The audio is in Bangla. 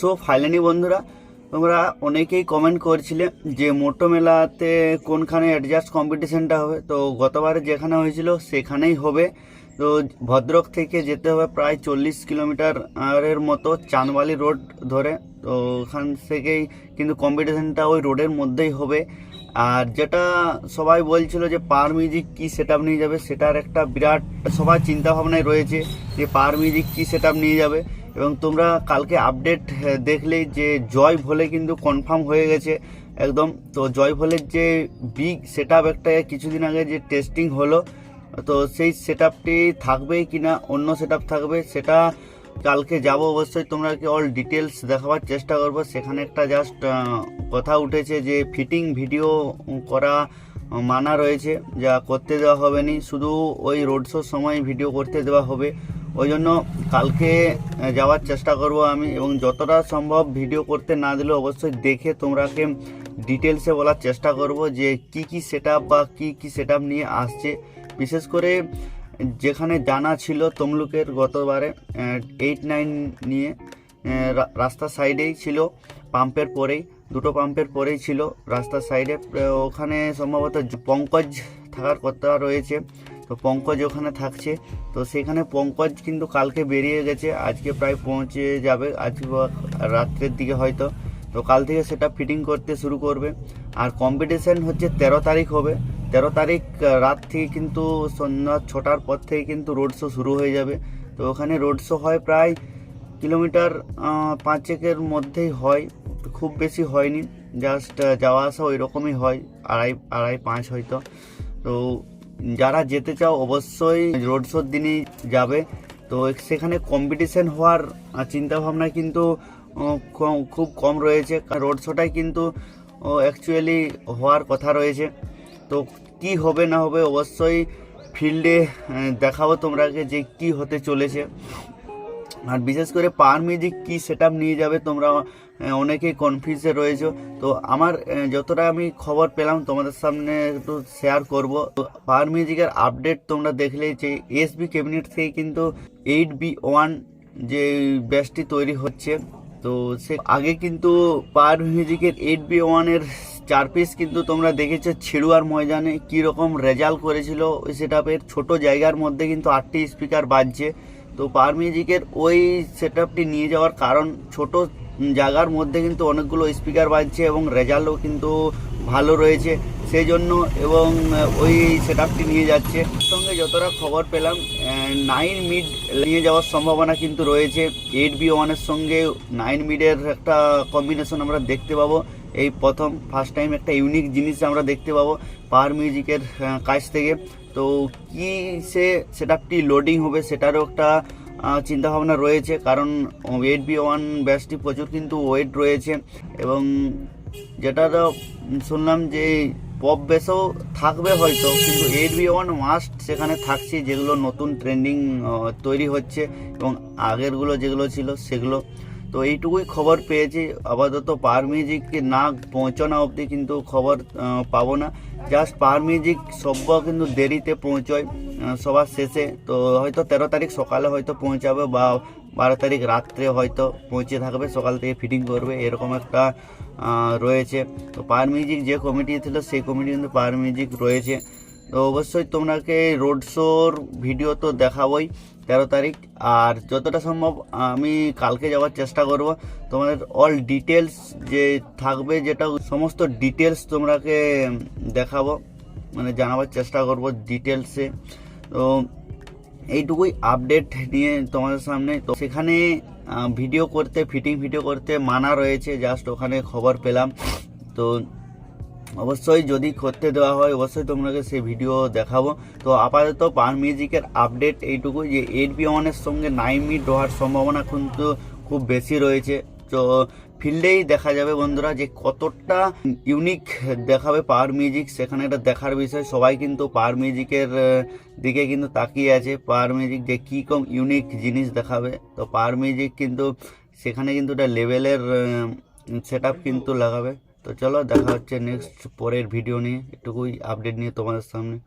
সো ফাইনালি বন্ধুরা, তোমরা অনেকেই কমেন্ট করছিলে যে মোটো মেলাতে কোনখানে অ্যাডজাস্ট কম্পিটিশনটা হবে। তো গতবারে যেখানে হয়েছিল, সেখানেই হবে। তো ভদ্রক থেকে যেতে হবে প্রায় চল্লিশ কিলোমিটার এর মতো চাঁদবালি রোড ধরে। তো ওখান থেকেই কিন্তু কম্পিটিশনটা ওই রোডের মধ্যেই হবে। আর যেটা সবাই বলছিল যে পার মিউজিক কী সেট নিয়ে যাবে, সেটার একটা বিরাট সবার চিন্তা ভাবনায় রয়েছে যে পার মিউজিক কী সেট নিয়ে যাবে। এবং তোমরা কালকে আপডেট দেখলেই যে জয় ভোলে কিন্তু কনফার্ম হয়ে গেছে একদম। তো জয় ভোলের যে বিগ সেট আপ একটা কিছুদিন আগে যে টেস্টিং হলো, তো সেই সেট আপটি থাকবে কি না অন্য সেট থাকবে, সেটা কালকে যাব অবশ্যই। তোমরা কি অল ডিটেলস দেখাবার চেষ্টা করব। সেখানে একটা জাস্ট কথা উঠেছে যে ফিটিং ভিডিও করা মানা রয়েছে, যা করতে দেওয়া হবে নি। শুধু ওই রোড শোর সময় ভিডিও করতে দেওয়া হবে। ওই জন্য কালকে যাওয়ার চেষ্টা করব আমি এবং যতটা সম্ভব ভিডিও করতে না দিলেও অবশ্যই দেখে তোমরাকে ডিটেলসে বলার চেষ্টা করব যে কি কি সেট বা কি কি সেট নিয়ে আসছে। বিশেষ করে যেখানে জানা ছিল তমলুকের গতবারে এইট নাইন নিয়ে আহ, রা- রাস্তার সাইডেই ছিল পাম্পের পরেই দুটো পাম্পের পরেই ছিল রাস্তার সাইডে ওখানে সম্ভবত পঙ্কজ থাকার কথা রয়েছে। তো পঙ্কজ ওখানে থাকছে। তো সেখানে পঙ্কজ কিন্তু কালকে বেরিয়ে গেছে, আজকে প্রায় পৌঁছে যাবে, আজ রাত্রের দিকে হয়তো। তো কাল থেকে সেটা ফিটিং করতে শুরু করবে। আর কম্পিটিশান হচ্ছে তেরো তারিখ হবে। তেরো তারিখ রাত থেকে কিন্তু সন্ধ্যা ছটার পর থেকে কিন্তু রোড শো শুরু হয়ে যাবে। তো ওখানে রোড শো হয় প্রায় কিলোমিটার পাঁচেকের মধ্যেই হয়। খুব বেশি হয়নি জাস্ট যাওয়া আসা ওই রকমই হয়, আড়াই আড়াই, পাঁচ হয়তো। তো যারা যেতে চাও অবশ্যই রোড শোর দিনই যাবে। তো সেখানে কম্পিটিশন হওয়ার চিন্তা ভাবনা কিন্তু খুব কম রয়েছে। রোড শোটাই কিন্তু অ্যাকচুয়ালি হওয়ার কথা রয়েছে। তো কি হবে না হবে অবশ্যই ফিল্ডে দেখাবো তোমরাকে যে কি হতে চলেছে। আর বিশেষ করে পার মিউজিক কী সেট নিয়ে যাবে তোমরা অনেকেই কনফিউজে রয়েছো। তো আমার যতটা আমি খবর পেলাম, তোমাদের সামনে একটু শেয়ার করব। পার মিউজিকের আপডেট তোমরা দেখলেই যে এসবি ক্যাবিনেট থেকে কিন্তু এইট বি ওয়ান যে ব্যাসটি তৈরি হচ্ছে, তো সে আগে কিন্তু পার মিউজিকের এইট বি ওয়ানের চার পিস কিন্তু তোমরা দেখেছ, ছেড়ুয়ার ময়দানে কি রকম রেজাল্ট করেছিল। ওই সেটআপের ছোট জায়গার মধ্যে কিন্তু আটটি স্পিকার বাজছে। তো পার মিউজিকের ওই সেটআপটি নিয়ে যাওয়ার কারণ ছোট জায়গার মধ্যে কিন্তু অনেকগুলো স্পিকার বাজছে এবং রেজাল্টও কিন্তু ভালো রয়েছে। সেই জন্য এবং ওই সেটআপটি নিয়ে যাচ্ছে। সঙ্গে যতটা খবর পেলাম নাইন মিড নিয়ে যাওয়ার সম্ভাবনা কিন্তু রয়েছে। এইট বি ওয়ানের সঙ্গে নাইন মিডের একটা কম্বিনেশন আমরা দেখতে পাবো। এই প্রথম ফার্স্ট টাইম একটা ইউনিক জিনিস আমরা দেখতে পাবো পাওয়ার মিউজিকের কাছ থেকে। তো কী সে সেটআপটি লোডিং হবে, সেটারও একটা চিন্তা ভাবনা রয়েছে, কারণ এইট বি ওয়ান ব্যাসটি প্রচুর কিন্তু ওয়েট রয়েছে এবং যেটা শুনলাম যে পপ বেসও থাকবে হয়তো, কিন্তু এইট বি ওয়ান মাস্ট সেখানে থাকছে, যেগুলো নতুন ট্রেন্ডিং তৈরি হচ্ছে এবং আগেরগুলো যেগুলো ছিল সেগুলো। তো এইটুকুই খবর পেয়েছি। আপাতত পাওয়ার মিউজিক না পৌঁছানো অবধি কিন্তু খবর পাবো না। জাস্ট পাওয়ার মিউজিক সব কিন্তু দেরিতে পৌঁছয় সবার শেষে। তো হয়তো তেরো তারিখ সকালে হয়তো পৌঁছাবে বা বারো তারিখ রাত্রে হয়তো পৌঁছে থাকবে, সকাল থেকে ফিটিং করবে, এরকম একটা রয়েছে। তো পাওয়ার মিউজিক যে কমিটি ছিল, সেই কমিটি কিন্তু পাওয়ার মিউজিক রয়েছে। তো অবশ্যই তোমাকে রোড শোর ভিডিও তো দেখাবোই। তেরো তারিখ। আর যতটা সম্ভব আমি কালকে যাওয়ার চেষ্টা করব। তোমাদের অল ডিটেলস যে থাকবে, যেটা সমস্ত ডিটেলস তোমরাকে দেখাবো মানে জানাবার চেষ্টা করব ডিটেলসে তো এইটুকুই আপডেট নিয়ে তোমাদের সামনে। তো সেখানে ভিডিও করতে ফিটিং ভিডিও করতে মানা রয়েছে। জাস্ট ওখানে খবর পেলাম। তো অবশ্যই যদি করতে দেওয়া হয়, অবশ্যই তোমাকে সেই ভিডিও দেখাবো। তো আপাতত পান মিউজিকের আপডেট এইটুকু যে এইট বি ওয়ানের সঙ্গে নাইন মিট হওয়ার সম্ভাবনা কিন্তু খুব বেশি রয়েছে। তো ফিল্ডেই দেখা যাবে বন্ধুরা যে কতটা ইউনিক দেখাবে পাওয়ার মিউজিক সেখানে এটা দেখার বিষয়, সবাই কিন্তু পাওয়ার মিউজিকের দিকে কিন্তু তাকিয়ে আছে। পাওয়ার মিউজিক যে কী কম ইউনিক জিনিস দেখাবে। তো পাওয়ার মিউজিক কিন্তু সেখানে কিন্তু একটা লেভেলের সেট কিন্তু লাগাবে। তো চলো দেখা হচ্ছে নেক্সট পরের ভিডিও নিয়ে। এটুকুই আপডেট নিয়ে তোমাদের সামনে।